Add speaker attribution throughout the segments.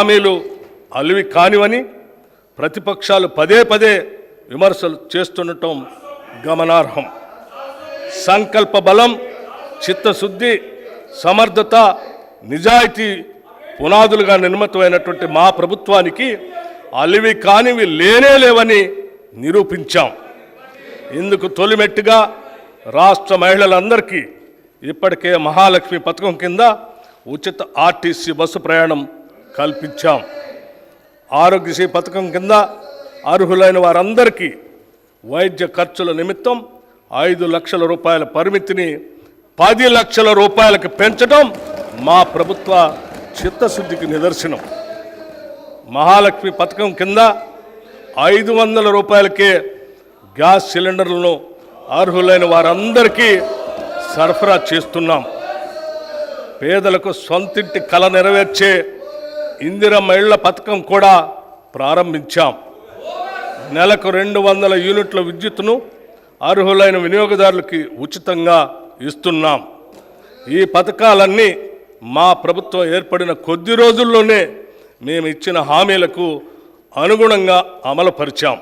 Speaker 1: హామీలు అలివి కానివని ప్రతిపక్షాలు పదే పదే విమర్శలు చేస్తుండటం గమనార్హం. సంకల్ప బలం చిత్తశుద్ధి సమర్థత నిజాయితీ పునాదులుగా నిర్మితమైనటువంటి మా ప్రభుత్వానికి అలివి కానివి లేనే లేవని నిరూపించాం. ఇందుకు తొలిమెట్టుగా రాష్ట్ర మహిళలందరికీ ఇప్పటికే మహాలక్ష్మి పథకం కింద ఉచిత ఆర్టీసీ బస్సు ప్రయాణం కల్పించాం. ఆరోగ్యశ్రీ పథకం కింద అర్హులైన వారందరికీ వైద్య ఖర్చుల నిమిత్తం ఐదు లక్షల రూపాయల పరిమితిని పది లక్షల రూపాయలకు పెంచడం మా ప్రభుత్వ చిత్తశుద్ధికి నిదర్శనం. మహాలక్ష్మి పథకం కింద ఐదు వందల రూపాయలకే గ్యాస్ సిలిండర్లను అర్హులైన వారందరికీ సరఫరా చేస్తున్నాం. పేదలకు సొంతింటి కల నెరవేర్చే ఇందిర ఇళ్ళ పథకం కూడా ప్రారంభించాం. నెలకు రెండు వందల యూనిట్ల విద్యుత్తును అర్హులైన వినియోగదారులకి ఉచితంగా ఇస్తున్నాం. ఈ పథకాలన్నీ మా ప్రభుత్వం ఏర్పడిన కొద్ది రోజుల్లోనే మేము ఇచ్చిన హామీలకు అనుగుణంగా అమలుపరిచాం.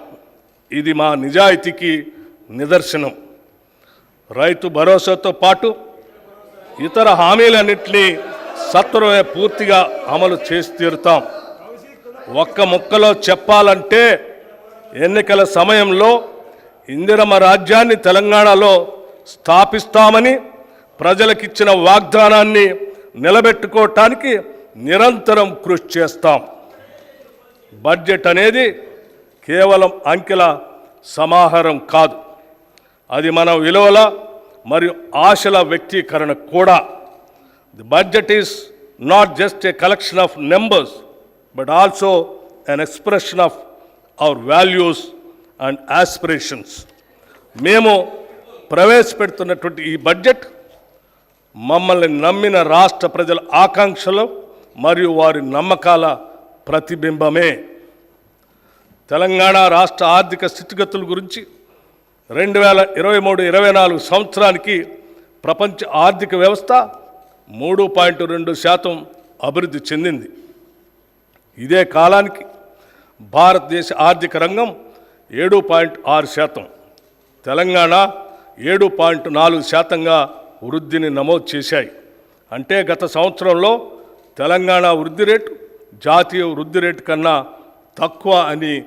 Speaker 1: ఇది మా నిజాయితీకి నిదర్శనం. రైతు భరోసాతో పాటు ఇతర హామీలన్నింటినీ సత్వరమే పూర్తిగా అమలు చేసి తీరుతాం. ఒక్క ముక్కలో చెప్పాలంటే ఎన్నికల సమయంలో ఇందిరమ రాజ్యాన్ని తెలంగాణలో స్థాపిస్తామని ప్రజలకిచ్చిన వాగ్దానాన్ని నిలబెట్టుకోవటానికి నిరంతరం కృషి చేస్తాం. బడ్జెట్ అనేది కేవలం అంకెల సమాహారం కాదు. అది మన విలువల మరియు ఆశల వ్యక్తీకరణ కూడా. The budget is not just a collection of numbers but also an expression of our values and aspirations మేము ప్రవేశపెడుతున్నటువంటి ఈ బడ్జెట్ మమ్మల్ని నమ్మిన రాష్ట్ర ప్రజల ఆకాంక్షలు మరియు వారి నమ్మకాల ప్రతిబింబమే. తెలంగాణ రాష్ట్ర ఆర్థిక స్థితిగతుల గురించి రెండు వేల ఇరవై మూడు ఇరవై నాలుగు సంవత్సరానికి ప్రపంచ ఆర్థిక వ్యవస్థ మూడు పాయింట్ రెండు శాతం అభివృద్ధి చెందింది. ఇదే కాలానికి భారతదేశ ఆర్థిక రంగం ఏడు పాయింట్ ఆరు శాతం. తెలంగాణ ఏడు పాయింట్ నాలుగు శాతంగా వృద్ధిని నమోదు చేశాయి. అంటే గత సంవత్సరంలో తెలంగాణ వృద్ధి రేటు జాతీయ వృద్ధి రేటు కన్నా తక్కువ అని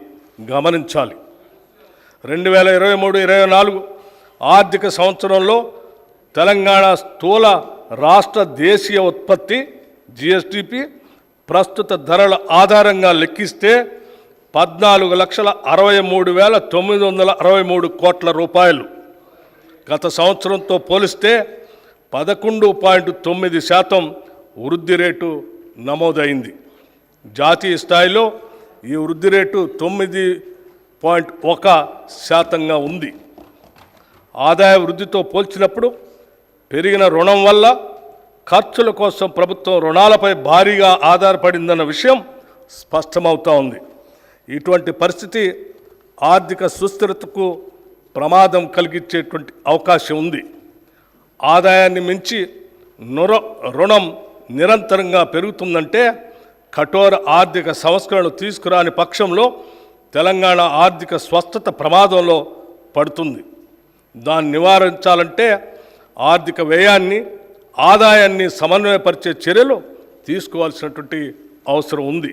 Speaker 1: గమనించాలి. రెండు వేల ఇరవై మూడు ఇరవై నాలుగు ఆర్థిక సంవత్సరంలో తెలంగాణ స్థూల రాష్ట్ర దేశీయ ఉత్పత్తి జిఎస్టిపి ప్రస్తుత ధరల ఆధారంగా లెక్కిస్తే పద్నాలుగు లక్షల అరవై మూడు వేల తొమ్మిది వందల అరవై మూడు కోట్ల రూపాయలు. గత సంవత్సరంతో పోలిస్తే పదకొండు పాయింట్ తొమ్మిది శాతం వృద్ధి రేటు నమోదైంది. జాతీయ స్థాయిలో ఈ వృద్ధి రేటు తొమ్మిది పాయింట్ ఒక శాతంగా ఉంది. ఆదాయ వృద్ధితో పోల్చినప్పుడు పెరిగిన రుణం వల్ల ఖర్చుల కోసం ప్రభుత్వం రుణాలపై భారీగా ఆధారపడిందన్న విషయం స్పష్టమవుతా ఉంది. ఇటువంటి పరిస్థితి ఆర్థిక సుస్థిరతకు ప్రమాదం కలిగించేటువంటి అవకాశం ఉంది. ఆదాయాన్ని మించి నుర రుణం నిరంతరంగా పెరుగుతుందంటే కఠోర ఆర్థిక సంస్కరణలు తీసుకురాని పక్షంలో తెలంగాణ ఆర్థిక స్వస్థత ప్రమాదంలో పడుతుంది. దాన్ని నివారించాలంటే ఆర్థిక వ్యయాన్ని ఆదాయాన్ని సమన్వయపరిచే చర్యలు తీసుకోవాల్సినటువంటి అవసరం ఉంది.